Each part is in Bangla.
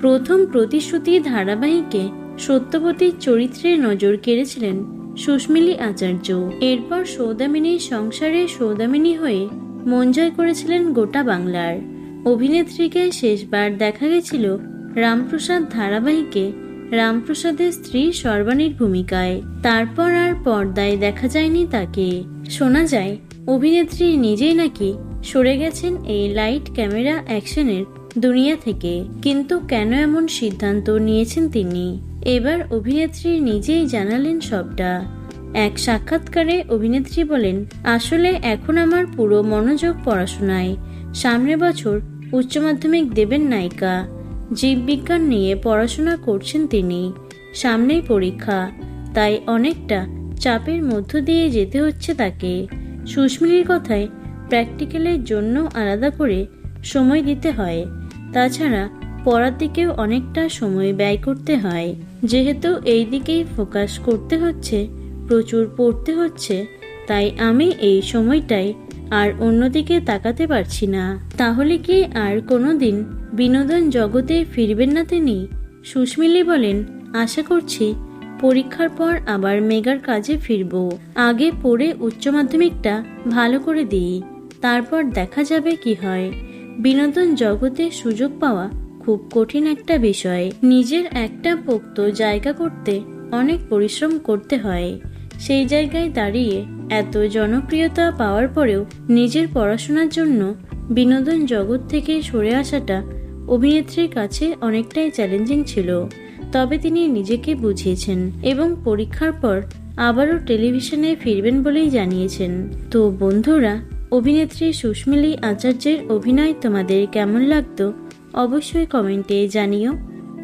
প্রথম প্রতিশ্রুতি ধারাবাহিকে সত্যবতীর চরিত্রে নজর কেড়েছিলেন সুস্মিলি আচার্য। এরপর সৌদামিনীর সংসারে সৌদামিনী হয়ে মন জয় করেছিলেন গোটা বাংলার। অভিনেত্রীকে শেষবার দেখা গেছিল রামপ্রসাদ ধারাবাহিকে রামপ্রসাদের স্ত্রী সর্বাণীর ভূমিকায়। তারপর আর পর্দায় দেখা যায়নি তাকে। শোনা যায়, অভিনেত্রী নিজেই নাকি সরে গেছেন এই লাইট ক্যামেরা অ্যাকশনের দুনিয়া থেকে, কিন্তু কেন এমন সিদ্ধান্ত নিয়েছেন তিনি? এবার অভিনেত্রী নিজেই জানালেন সবটা। এক সাক্ষাৎকারে অভিনেত্রী বলেন, আসলে এখন আমার পুরো মনোযোগ পড়াশোনায়। সামনের বছর উচ্চ মাধ্যমিক দেবেন নায়িকা। জীববিজ্ঞান নিয়ে পড়াশোনা করছেন তিনি। সামনেই পরীক্ষা। তাই অনেকটা চাপের মধ্য দিয়ে যেতে হচ্ছে তাকে। সুস্মিলির কথায় প্র্যাকটিক্যালের জন্য আলাদা করে সময় দিতে হয়। তাছাড়া পড়ার দিকেও অনেকটা সময় ব্যয় করতে হয়। যেহেতু এই দিকেই ফোকাস করতে হচ্ছে, প্রচুর পড়তে হচ্ছে, তাই আমি এই সময়টাই আর অন্যদিকে তাকাতে পারছি না। তাহলে কি আর কোনো দিন বিনোদন জগতে ফিরবেন না তিনি? সুস্মিলি বলেন, আশা করছি পরীক্ষার পর আবার মেগার কাজে ফিরব। আগে পড়ে উচ্চ মাধ্যমিকটা ভালো করে দিই, তারপর দেখা যাবে কি হয়। বিনোদন জগতে সুযোগ পাওয়া খুব কঠিন একটা বিষয়। নিজের একটা পোক্ত জায়গা করতে অনেক পরিশ্রম করতে হয়। সেই জায়গায় দাঁড়িয়ে এত জনপ্রিয়তা পাওয়ার পরেও নিজের পড়াশোনার জন্য বিনোদন জগৎ থেকে সরে আসাটা অভিনেত্রীর কাছে অনেকটাই চ্যালেঞ্জিং ছিল। তবে তিনি নিজেকে বুঝিয়েছেন এবং পরীক্ষার পর আবারও টেলিভিশনে ফিরবেন বলেই জানিয়েছেন। তো বন্ধুরা অভিনেত্রী সুস্মিলি আচার্যের অভিনয় তোমাদের কেমন লাগতো অবশ্যই কমেন্টে জানিও।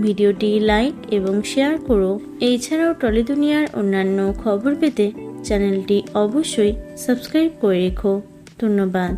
ভিডিওটি লাইক এবং শেয়ার করো। এছাড়াও টলি দুনিয়ার অন্যান্য খবর পেতে চ্যানেলটি অবশ্যই সাবস্ক্রাইব করে রেখো। ধন্যবাদ।